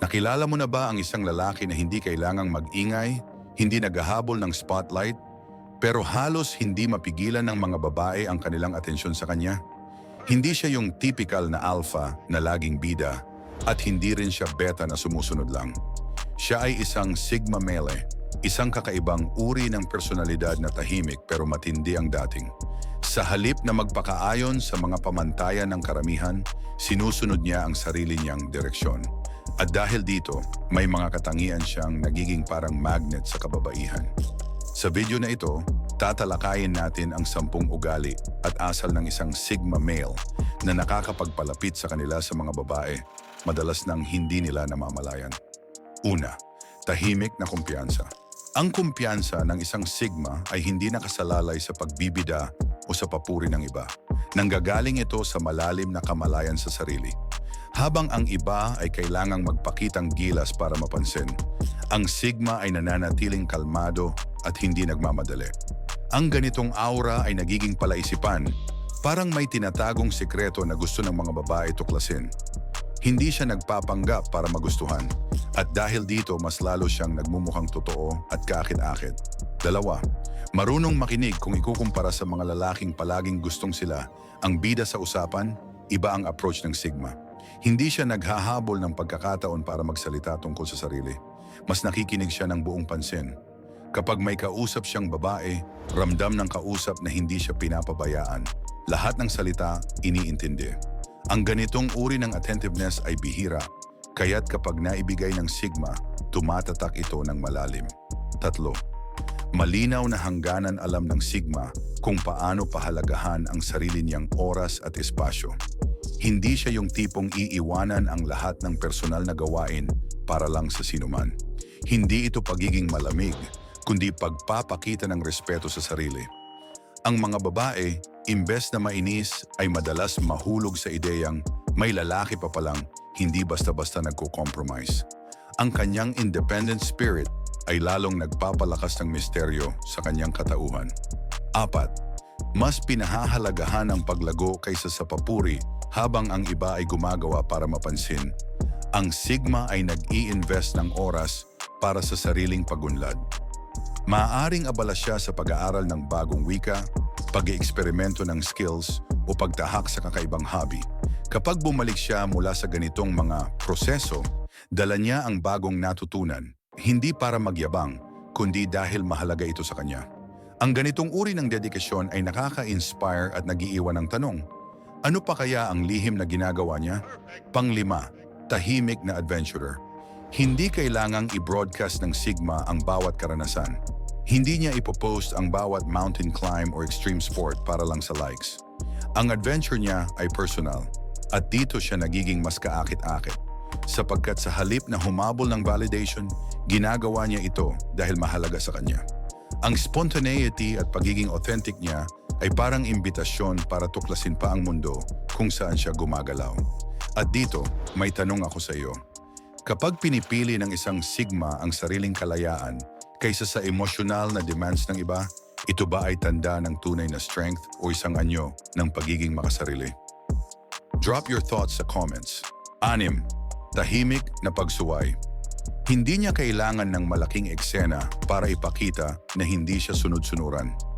Nakilala mo na ba ang isang lalaki na hindi kailangang mag-ingay, hindi naghahabol ng spotlight, pero halos hindi mapigilan ng mga babae ang kanilang atensyon sa kanya? Hindi siya yung typical na alpha na laging bida at hindi rin siya beta na sumusunod lang. Siya ay isang sigma male, isang kakaibang uri ng personalidad na tahimik pero matindi ang dating. Sa halip na magpakaayon sa mga pamantayan ng karamihan, sinusunod niya ang sarili niyang direksyon. At dahil dito, may mga katangian siyang nagiging parang magnet sa kababaihan. Sa video na ito, tatalakayin natin ang sampung ugali at asal ng isang Sigma male na nakakapagpalapit sa kanila sa mga babae, madalas nang hindi nila namamalayan. Una, tahimik na kumpiyansa. Ang kumpiyansa ng isang Sigma ay hindi nakasalalay sa pagbibida o sa papuri ng iba. Nanggagaling ito sa malalim na kamalayan sa sarili. Habang ang iba ay kailangang magpakitang gilas para mapansin, ang Sigma ay nananatiling kalmado at hindi nagmamadali. Ang ganitong aura ay nagiging palaisipan, parang may tinatagong sekreto na gusto ng mga babae tuklasin. Hindi siya nagpapanggap para magustuhan at dahil dito mas lalo siyang nagmumukhang totoo at kaakit-akit. Dalawa, marunong makinig kung ikukumpara sa mga lalaking palaging gustong sila. Ang bida sa usapan, iba ang approach ng Sigma. Hindi siya naghahabol ng pagkakataon para magsalita tungkol sa sarili. Mas nakikinig siya ng buong pansin. Kapag may kausap siyang babae, ramdam ng kausap na hindi siya pinapabayaan. Lahat ng salita, iniintindi. Ang ganitong uri ng attentiveness ay bihira, kaya't kapag naibigay ng Sigma, tumatatak ito ng malalim. Tatlo, malinaw na hangganan alam ng Sigma kung paano pahalagahan ang sarili niyang oras at espasyo. Hindi siya yung tipong iiwanan ang lahat ng personal na gawain para lang sa sinuman. Hindi ito pagiging malamig, kundi pagpapakita ng respeto sa sarili. Ang mga babae, imbes na mainis, ay madalas mahulog sa ideyang may lalaki pa palang hindi basta-basta nagko-compromise. Ang kanyang independent spirit ay lalong nagpapalakas ng misteryo sa kanyang katauhan. Apat, mas pinahahalagahan ang paglago kaysa sa papuri habang ang iba ay gumagawa para mapansin. Ang Sigma ay nag-i-invest ng oras para sa sariling pagunlad. Maaring abala siya sa pag-aaral ng bagong wika, pag-eeksperimento ng skills o pagtahak sa kakaibang hobby. Kapag bumalik siya mula sa ganitong mga proseso, dala niya ang bagong natutunan, hindi para magyabang, kundi dahil mahalaga ito sa kanya. Ang ganitong uri ng dedikasyon ay nakaka-inspire at nagiiwan ng tanong, ano pa kaya ang lihim na ginagawa niya? Panglima, tahimik na adventurer. Hindi kailangang i-broadcast ng Sigma ang bawat karanasan. Hindi niya ipopost ang bawat mountain climb or extreme sport para lang sa likes. Ang adventure niya ay personal at dito siya nagiging mas kaakit-akit. Sapagkat sa halip na humabol ng validation, ginagawa niya ito dahil mahalaga sa kanya. Ang spontaneity at pagiging authentic niya ay parang imbitasyon para tuklasin pa ang mundo kung saan siya gumagalaw. At dito, may tanong ako sa iyo. Kapag pinipili ng isang sigma ang sariling kalayaan kaysa sa emosyonal na demands ng iba, ito ba ay tanda ng tunay na strength o isang anyo ng pagiging makasarili? Drop your thoughts sa comments. Anim, tahimik na pagsuway. Hindi niya kailangan ng malaking eksena para ipakita na hindi siya sunod-sunuran.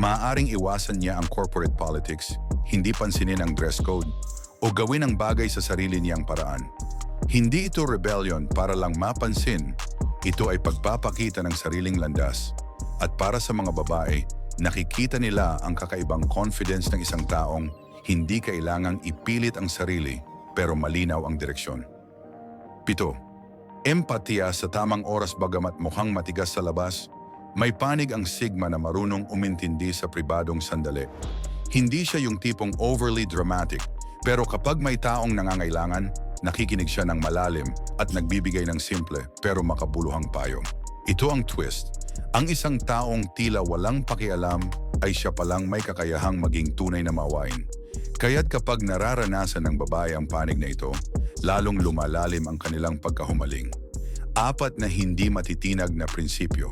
Maaaring iwasan niya ang corporate politics, hindi pansinin ang dress code, o gawin ang bagay sa sarili niyang paraan. Hindi ito rebellion para lang mapansin, ito ay pagpapakita ng sariling landas. At para sa mga babae, nakikita nila ang kakaibang confidence ng isang taong hindi kailangang ipilit ang sarili pero malinaw ang direksyon. Pito, empatiya sa tamang oras bagamat mukhang matigas sa labas, may panig ang Sigma na marunong umintindi sa pribadong sandali. Hindi siya yung tipong overly dramatic, pero kapag may taong nangangailangan, nakikinig siya ng malalim at nagbibigay ng simple pero makabuluhang payo. Ito ang twist. Ang isang taong tila walang pakialam ay siya palang may kakayahang maging tunay na mawain. Kaya't kapag nararanasan ng babae ang panig na ito, lalong lumalalim ang kanilang pagkahumaling. Apat na hindi matitinag na prinsipyo.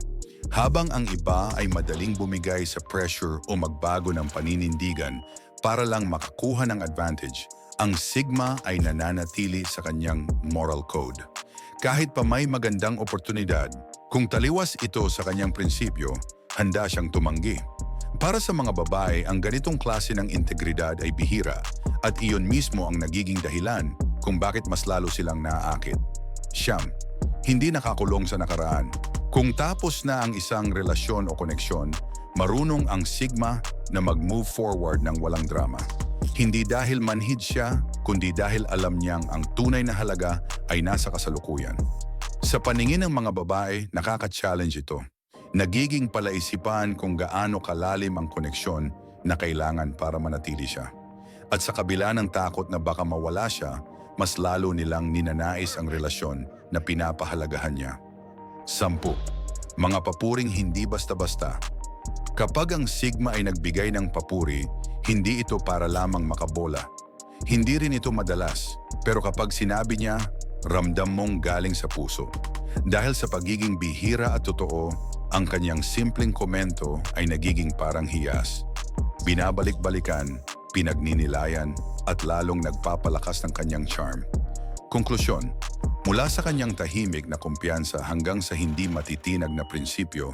Habang ang iba ay madaling bumigay sa pressure o magbago ng paninindigan para lang makakuha ng advantage, ang Sigma ay nananatili sa kanyang moral code. Kahit pa may magandang oportunidad, kung taliwas ito sa kanyang prinsipyo, handa siyang tumanggi. Para sa mga babae, ang ganitong klase ng integridad ay bihira at iyon mismo ang nagiging dahilan kung bakit mas lalo silang naaakit. Siyam, hindi nakakulong sa nakaraan. Kung tapos na ang isang relasyon o koneksyon, marunong ang Sigma na mag-move forward ng walang drama. Hindi dahil manhid siya, kundi dahil alam niyang ang tunay na halaga ay nasa kasalukuyan. Sa paningin ng mga babae, nakaka-challenge ito. Nagiging palaisipan kung gaano kalalim ang koneksyon na kailangan para manatili siya. At sa kabila ng takot na baka mawala siya, mas lalo nilang ninanais ang relasyon na pinapahalagahan niya. Sampu, mga papuring hindi basta-basta. Kapag ang Sigma ay nagbigay ng papuri, hindi ito para lamang makabola. Hindi rin ito madalas, pero kapag sinabi niya, ramdam mong galing sa puso. Dahil sa pagiging bihira at totoo, ang kanyang simpleng komento ay nagiging parang hiyas. Binabalik-balikan, pinagninilayan, at lalong nagpapalakas ng kanyang charm. Konklusyon, mula sa kanyang tahimik na kumpiyansa hanggang sa hindi matitinag na prinsipyo,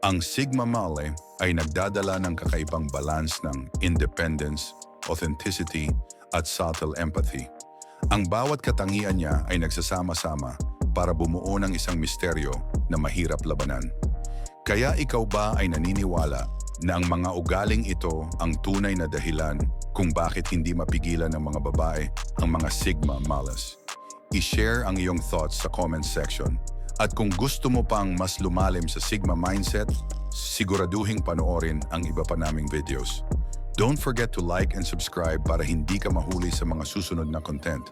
ang Sigma Male ay nagdadala ng kakaibang balance ng independence, authenticity, at subtle empathy. Ang bawat katangian niya ay nagsasama-sama para bumuo ng isang misteryo na mahirap labanan. Kaya ikaw ba ay naniniwala na ang mga ugaling ito ang tunay na dahilan kung bakit hindi mapigilan ng mga babae ang mga Sigma Malas? I-share ang iyong thoughts sa comment section. At kung gusto mo pang mas lumalim sa Sigma mindset, siguraduhing panoorin ang iba pa naming videos. Don't forget to like and subscribe para hindi ka mahuli sa mga susunod na content.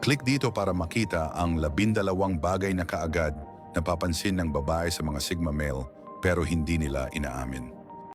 Click dito para makita ang labindalawang bagay na kaagad na papansin ng babae sa mga Sigma male pero hindi nila inaamin.